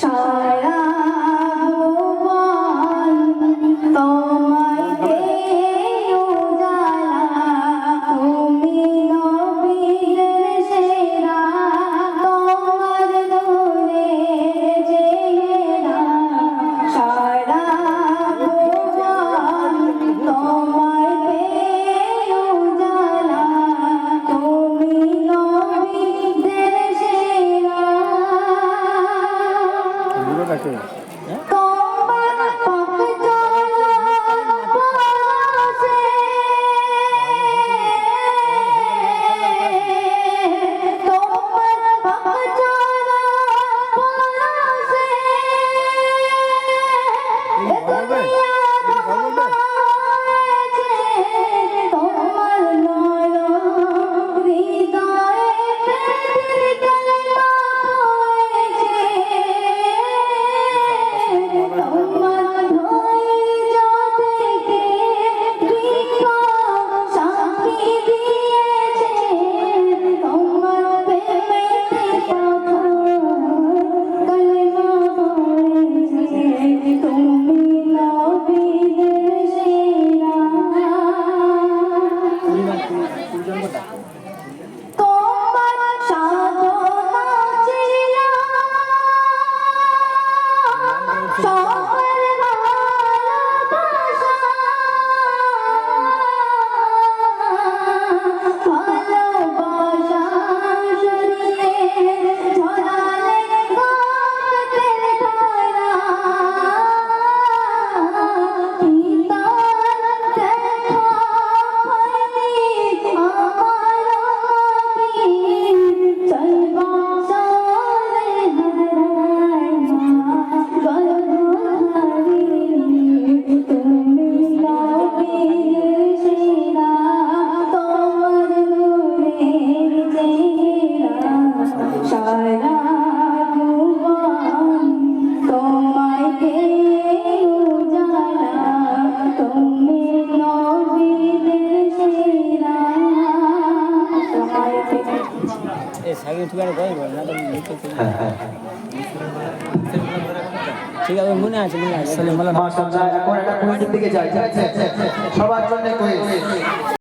সারা people. ঠিক আছে মনে আছে মনে আছে। মাশাআল্লাহ, এখন একটা কুইজের দিকে যাই। আছে সবার জন্য